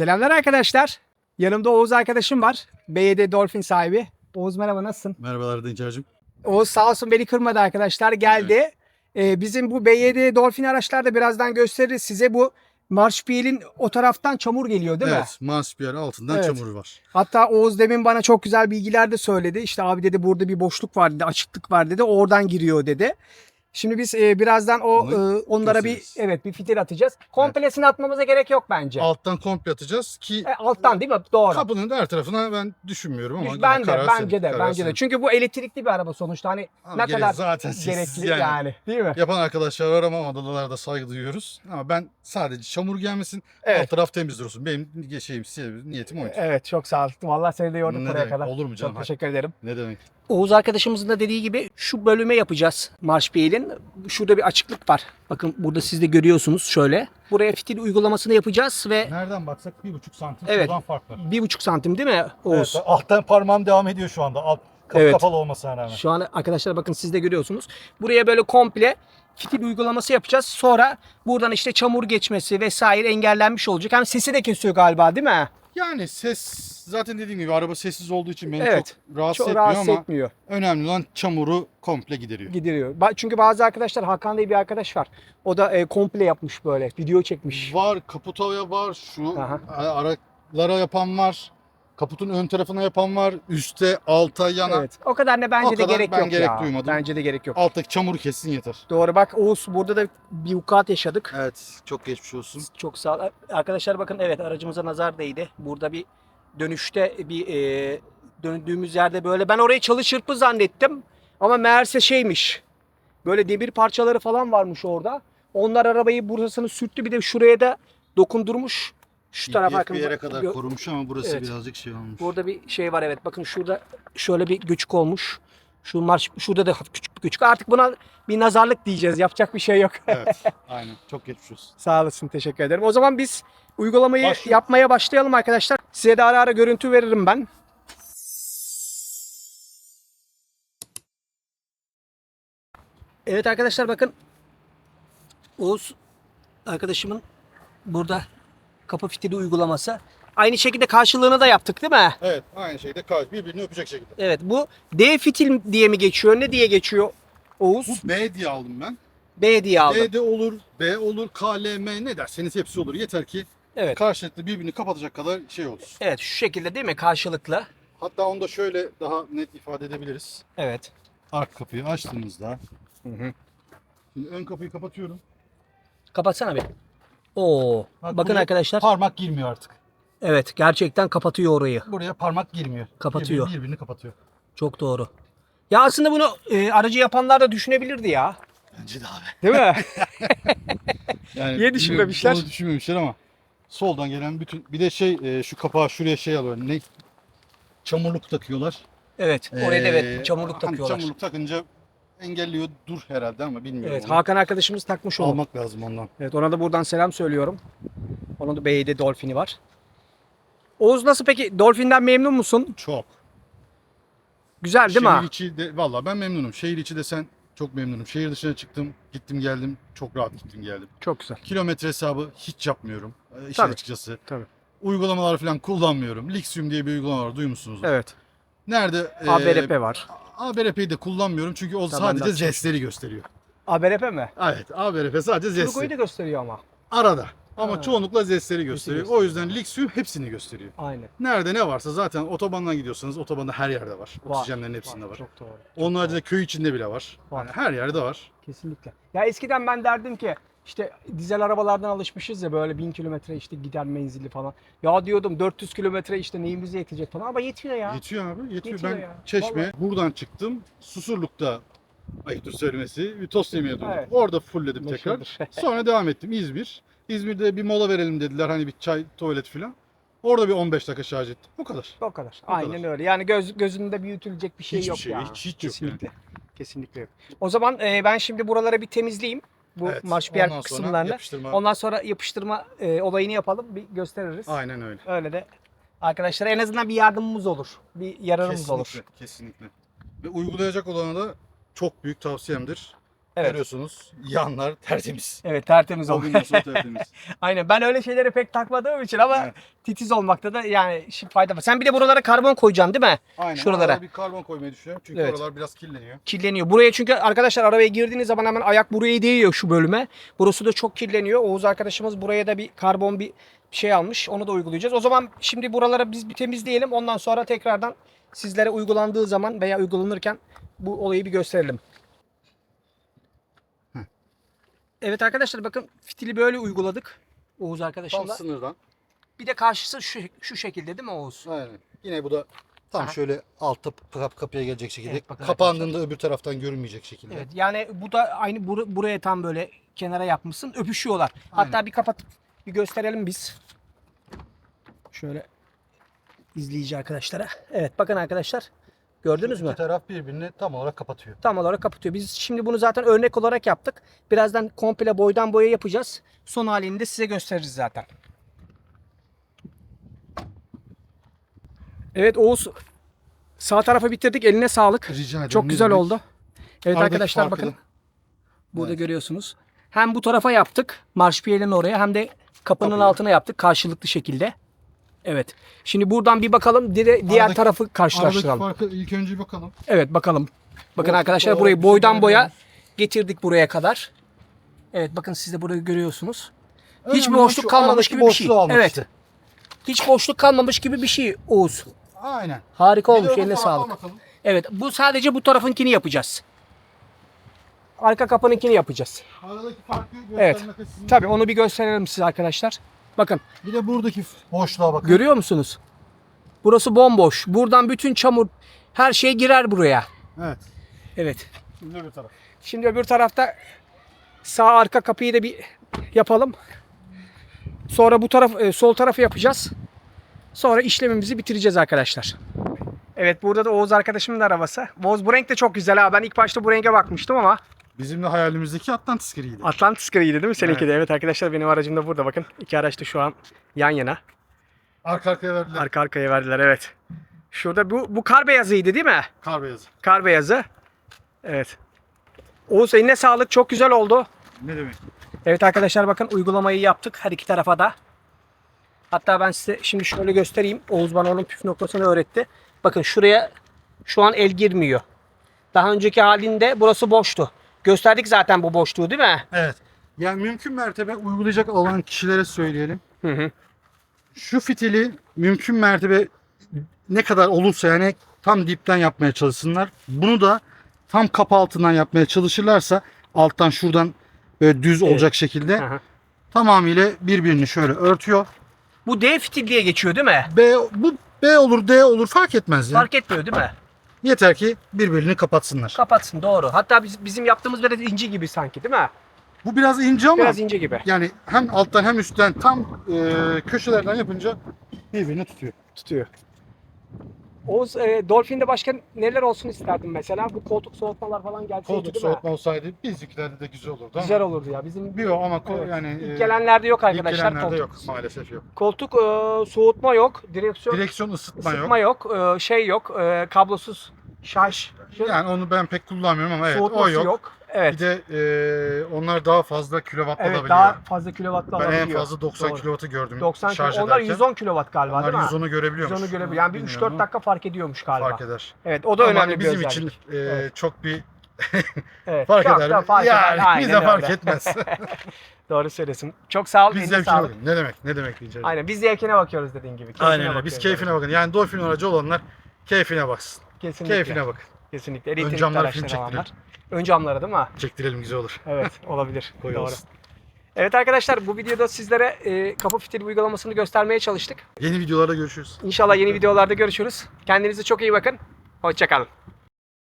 Selamlar arkadaşlar. Yanımda Oğuz arkadaşım var. BYD Dolphin sahibi. Oğuz merhaba nasılsın? Merhabalar Dinçer'cim. Oğuz sağ olsun beni kırmadı arkadaşlar. Geldi. Ee, bizim bu BYD Dolphin araçlarda birazdan gösteririz size. Bu Marşpiyel'in o taraftan çamur geliyor değil mi? evet, Manspiyer altından Evet. çamuru var. Hatta Oğuz demin bana çok güzel bilgiler de söyledi. İşte abi dedi burada bir boşluk var dedi, açıklık var dedi. Oradan giriyor dedi. Şimdi biz e, birazdan o Onu e, onlara bir gösteririz. evet bir fitil atacağız. Komplesini atmamıza gerek yok bence. Alttan komple atacağız ki E, alttan değil mi? Doğru. kapının da her tarafına ben düşünmüyorum ama Düş- ben de karar bence senin, de karar bence de. senin. Çünkü bu elektrikli bir araba sonuçta hani Ama ne gerek- kadar zaten gerekli yani. yani. değil mi? Yapan arkadaşlar var ama adalarda saygı duyuyoruz. Ama ben sadece çamur gelmesin, Evet. alt taraf temiz dursun. Benim şeyim, niyetim oydu. Evet çok sağ ol. Vallahi seni de yorduk Ne buraya demek, kadar. olur mu canım? Çok teşekkür ederim. Ne demek? Oğuz arkadaşımızın da dediği gibi şu bölüme yapacağız Marşpiyel'in. Şurada bir açıklık var. Bakın burada siz de görüyorsunuz şöyle. Buraya fitil uygulamasını yapacağız ve Nereden baksak bir buçuk santim Evet. şuradan fark var. bir buçuk santim değil mi Oğuz? Evet, alttan parmağım devam ediyor şu anda. Alt, kapı Evet. kapalı olmasına rağmen. Şu an arkadaşlar bakın siz de görüyorsunuz. Buraya böyle komple fitil uygulaması yapacağız. Sonra buradan işte çamur geçmesi vesaire engellenmiş olacak. Hem sesi de kesiyor galiba değil mi? Yani ses zaten dediğim gibi araba sessiz olduğu için beni Evet. çok rahatsız Çok etmiyor rahatsız ama etmiyor. önemli olan çamuru komple gideriyor. Gideriyor. Ba- Çünkü bazı arkadaşlar Hakan diye bir arkadaş var. O da e, komple yapmış böyle. Video çekmiş. Var kaputaya var şu Aha. aralara yapan var. Kaputun ön tarafına yapan var. Üste, alta, yana. Evet. O kadar ne bence O de kadar gerek ben yok gerek ya. duymadım. Bence de gerek yok. Alttaki çamuru kessin yeter. Doğru bak Oğuz burada da bir vukuat yaşadık. Evet çok geçmiş olsun. Çok sağ ol. Arkadaşlar bakın evet aracımıza nazar değdi. Burada bir dönüşte bir e, döndüğümüz yerde böyle ben orayı çalı çırpı zannettim. Ama meğerse şeymiş. Böyle demir parçaları falan varmış orada. Onlar arabayı burasını sürttü bir de şuraya da dokundurmuş. Şu tarafa Bir bakın. yere kadar Gö- korumuş ama burası Evet. birazcık şey olmuş. Burada bir şey var evet. Bakın şurada şöyle bir göçük olmuş. Şu marş şurada da küçük bir göçük. Artık buna bir nazarlık diyeceğiz. Yapacak bir şey yok. Evet aynen çok geçmiş olsun. Sağ olasın. Teşekkür ederim. O zaman biz uygulamayı Başlıyoruz. yapmaya başlayalım arkadaşlar. Size de ara ara görüntü veririm ben. Evet arkadaşlar bakın. Oğuz arkadaşımın burada kapı fitili uygulaması. Aynı şekilde karşılığını da yaptık değil mi? Evet aynı şeyde kaç birbirini öpecek şekilde. Evet bu D fitil diye mi geçiyor? Ne diye geçiyor Oğuz? Bu B diye aldım ben. B diye aldım. D de olur, B olur, KLM ne derseniz hepsi olur. Yeter ki Evet. karşılıklı birbirini kapatacak kadar şey olsun. Evet şu şekilde değil mi? Karşılıklı. Hatta onu da şöyle daha net ifade edebiliriz. Evet. Arka kapıyı açtığımızda Şimdi ön kapıyı kapatıyorum. Kapatsana bir. Oo. Bak Bakın buraya arkadaşlar. Parmak girmiyor artık. Evet gerçekten kapatıyor orayı. Buraya parmak girmiyor. Kapatıyor. Birbirini, birbirini kapatıyor. Çok doğru. Ya aslında bunu e, aracı yapanlar da düşünebilirdi ya. Bence de abi. Değil mi? Yani Niye düşünmemişler? Onu düşünmemişler ama soldan gelen bütün bir de şey e, şu kapağı şuraya şey alıyor. Ne? Çamurluk takıyorlar. evet. Oraya da evet çamurluk hani takıyorlar. Çamurluk takınca engelliyor dur herhalde ama bilmiyorum. Evet onu. Hakan arkadaşımız takmış onu. Almak lazım ondan. Evet ona da buradan selam söylüyorum. Onun da BYD Dolphin'i var. Oğuz nasıl peki? Dolphin'den memnun musun? Çok. Güzel değil Şehir mi? içi de valla ben memnunum. Şehir içi desen çok memnunum. Şehir dışına çıktım, gittim geldim. Çok rahat gittim geldim. Çok güzel. Kilometre hesabı hiç yapmıyorum. e, işin Tabii. açıkçası. Tabii. Uygulamalar falan kullanmıyorum. Lixium diye bir uygulama var duymuşsunuzdur. Evet. Nerede? e, ABRP var. ABRP'yi de kullanmıyorum çünkü o Tamam, sadece zestleri gösteriyor. ABRP mi? Evet ABRP sadece Turgo'yu zestleri. da gösteriyor ama. Arada. Ama Ha. çoğunlukla zestleri gösteriyor. gösteriyor. O yüzden Lixium hepsini gösteriyor. Aynen. Nerede ne varsa zaten otobandan gidiyorsanız otobanda her yerde var. Var, Oksijenlerin hepsinde var. Çok doğru. Onun haricinde köy içinde bile var. Var. Yani her yerde var. Kesinlikle. Ya eskiden ben derdim ki işte dizel arabalardan alışmışız ya böyle 1000 kilometre işte gider menzilli falan. Ya diyordum 400 kilometre işte neyimize yetecek falan ama yetiyor ya. Yetiyor abi yetiyor. Yetiyor ben ya. Çeşme buradan çıktım. Susurluk'ta ayıptır söylemesi bir tost yemeye durdum. Evet. Orada fullledim tekrar. Meşhurdur. Sonra devam ettim İzmir. İzmir'de bir mola verelim dediler hani bir çay, tuvalet filan. Orada bir 15 dakika şarj ettim. Bu kadar. O kadar. O Aynen kadar. öyle. Yani göz gözünde büyütülecek bir şey Hiçbir yok şey, ya. hiç- hiç yok Kesinlikle. Kesinlikle yok. O zaman e, ben şimdi buraları bir temizleyeyim. Bu Evet, marşpiyer kısımlarını. yapıştırma- Ondan sonra yapıştırma e, olayını yapalım. Bir gösteririz. Aynen öyle. Öyle de arkadaşlara en azından bir yardımımız olur. Bir yararımız Kesinlikle, olur. kesinlikle. Ve uygulayacak olana da çok büyük tavsiyemdir. Evet. Görüyorsunuz yanlar tertemiz. Evet tertemiz oldu. Tertemiz. Aynen ben öyle şeyleri pek takmadığım için ama Evet. titiz olmakta da yani fayda var. Sen bir de buralara karbon koyacaksın değil mi? Aynen. Şuralara. Bir karbon koymayı düşünüyorum. Çünkü Evet. oralar biraz kirleniyor. Kirleniyor. Buraya çünkü arkadaşlar arabaya girdiğiniz zaman hemen ayak buraya değiyor şu bölüme. Burası da çok kirleniyor. Oğuz arkadaşımız buraya da bir karbon bir şey almış. Onu da uygulayacağız. O zaman şimdi buralara biz bir temizleyelim. Ondan sonra tekrardan sizlere uygulandığı zaman veya uygulanırken bu olayı bir gösterelim. Evet arkadaşlar bakın fitili böyle uyguladık. Oğuz Tam arkadaşımla. sınırdan. Bir de karşısı şu, şu şekilde değil mi Oğuz? Aynen. Yine bu da tam Aha. şöyle altta kap kapıya gelecek şekilde. Evet, bakın Kapandığında öbür taraftan görünmeyecek şekilde. Evet yani bu da aynı bur- buraya tam böyle kenara yapmışsın. Öpüşüyorlar. Hatta Aynen. bir kapatıp bir gösterelim biz. Şöyle izleyici arkadaşlara. Evet bakın arkadaşlar. Gördünüz mü? İki taraf birbirini tam olarak kapatıyor. Tam olarak kapatıyor. Biz şimdi bunu zaten örnek olarak yaptık. Birazdan komple boydan boya yapacağız. Son halini de size gösteririz zaten. Evet Oğuz sağ tarafa bitirdik. Eline sağlık. Rica ederim. Çok güzel demek. oldu. Evet Aradaki arkadaşlar farkı bakın. da- Burada Evet. görüyorsunuz. Hem bu tarafa yaptık. Marşpiyelin oraya hem de kapının Kapıya. altına yaptık karşılıklı şekilde. Evet. Şimdi buradan bir bakalım. Dire, diğer Aradaki- tarafı Aradaki karşılaştıralım. farkı ilk önce bakalım. Evet bakalım. Bakın Ortada arkadaşlar olarak burayı boydan boya getirdik buraya kadar. Evet bakın siz de burayı görüyorsunuz. Hiç Önemli olan boşluk şu kalmamış aradaki gibi bir şey. boşluğu almak Evet. işte. Hiç boşluk kalmamış gibi bir şey Oğuz. Aynen. Harika Bir de olmuş. öbür Eline taraftan sağlık. bakalım. Evet bu sadece bu tarafınkini yapacağız. Arka kapınınkini yapacağız. Aradaki farkı Evet. göstermek açısından. Tabii onu bir gösterelim size arkadaşlar. Bakın Bir de buradaki boşluğa bakın. görüyor musunuz? Burası bomboş. Buradan bütün çamur her şey girer buraya. Evet. Evet. Şimdi öbür taraf. Şimdi öbür tarafta sağ arka kapıyı da bir yapalım. Sonra bu taraf e, sol tarafı yapacağız. Sonra işlemimizi bitireceğiz arkadaşlar. Evet burada da Oğuz arkadaşımın da arabası. Oğuz bu renk de çok güzel ha. Ben ilk başta bu renge bakmıştım ama Bizim de hayalimizdeki Atlantis griydi. Atlantis griydi değil mi seninki de? Evet arkadaşlar benim aracım da burada bakın. İki araç da şu an yan yana. Arka arkaya verdiler. Arka arkaya verdiler evet. Şurada bu, bu kar beyazıydı değil mi? Kar beyazı. Kar beyazı. Evet. Oğuz eline sağlık çok güzel oldu. Ne demek? Evet arkadaşlar bakın uygulamayı yaptık her iki tarafa da. Hatta ben size şimdi şöyle göstereyim. Oğuz bana onun püf noktasını öğretti. Bakın şuraya şu an el girmiyor. Daha önceki halinde burası boştu. Gösterdik zaten bu boşluğu değil mi? Evet. Yani mümkün mertebe uygulayacak olan kişilere söyleyelim. Hı hı. Şu fitili mümkün mertebe ne kadar olursa yani tam dipten yapmaya çalışsınlar. Bunu da tam kapı altından yapmaya çalışırlarsa alttan şuradan böyle düz Evet. olacak şekilde hı. tamamıyla birbirini şöyle örtüyor. Bu D fitil diye geçiyor değil mi? B bu B olur D olur fark etmez ya. Fark etmiyor değil mi? Yeter ki birbirini kapatsınlar. Kapatsın doğru. Hatta biz, bizim yaptığımız biraz inci gibi sanki değil mi? Bu biraz ince ama Biraz ince gibi. yani hem alttan hem üstten tam e, köşelerden yapınca birbirini tutuyor. Tutuyor. Oğuz, e, Dolphin'de başka neler olsun isterdin mesela? Bu koltuk soğutmalar falan gelseydi Koltuk değil mi? soğutma olsaydı bizimkilerde de güzel olurdu ama. Güzel olurdu ya. Bizim Yok ama ko- Evet. yani ilk e, gelenlerde yok ilk arkadaşlar. gelenlerde koltuk. yok maalesef yok. Koltuk e, soğutma yok. Direksiyon Direksiyon ısıtma ısıtma yok. yok. e, şey yok. e, kablosuz şarj. Yani onu ben pek kullanmıyorum ama evet soğutması o yok. yok. Evet. Bir de e, onlar daha fazla kilowatt Evet alabiliyor. daha fazla kilowattlı ben alabiliyor. en fazla 90 Doğru. kilowattı gördüm 90 şarj kilo. Onlar ederken. 110 kilowatt galiba Onlar değil mi? 110'u görebiliyormuş. 110'u görebiliyor. Yani bir Bilmiyorum 3-4 ama dakika fark ediyormuş galiba. fark eder. Evet o da Ama önemli bir bizim özellik. için e, Evet. çok bir Evet, fark çok eder. da fark yani eder. Bize fark öyle. etmez. Doğru söylüyorsun. Çok sağ ol. Biz zevkine sağlık. bakın. Ne demek? Ne demek diyeceğiz. Aynen biz zevkine bakıyoruz dediğin gibi. Keyfine Aynen öyle. Biz keyfine yani. bakın. Yani Dolphin aracı olanlar keyfine baksın. Kesinlikle. Keyfine bakın. Kesinlikle. Ön Elektrikli camlara araçları film olanlar. Ön camları değil mi? Çektirelim güzel olur. Evet olabilir. Koy Doğru. olsun. Evet arkadaşlar bu videoda sizlere e, kapı fitili uygulamasını göstermeye çalıştık. Yeni videolarda görüşürüz. İnşallah yeni videolarda görüşürüz. Kendinize çok iyi bakın. Hoşçakalın.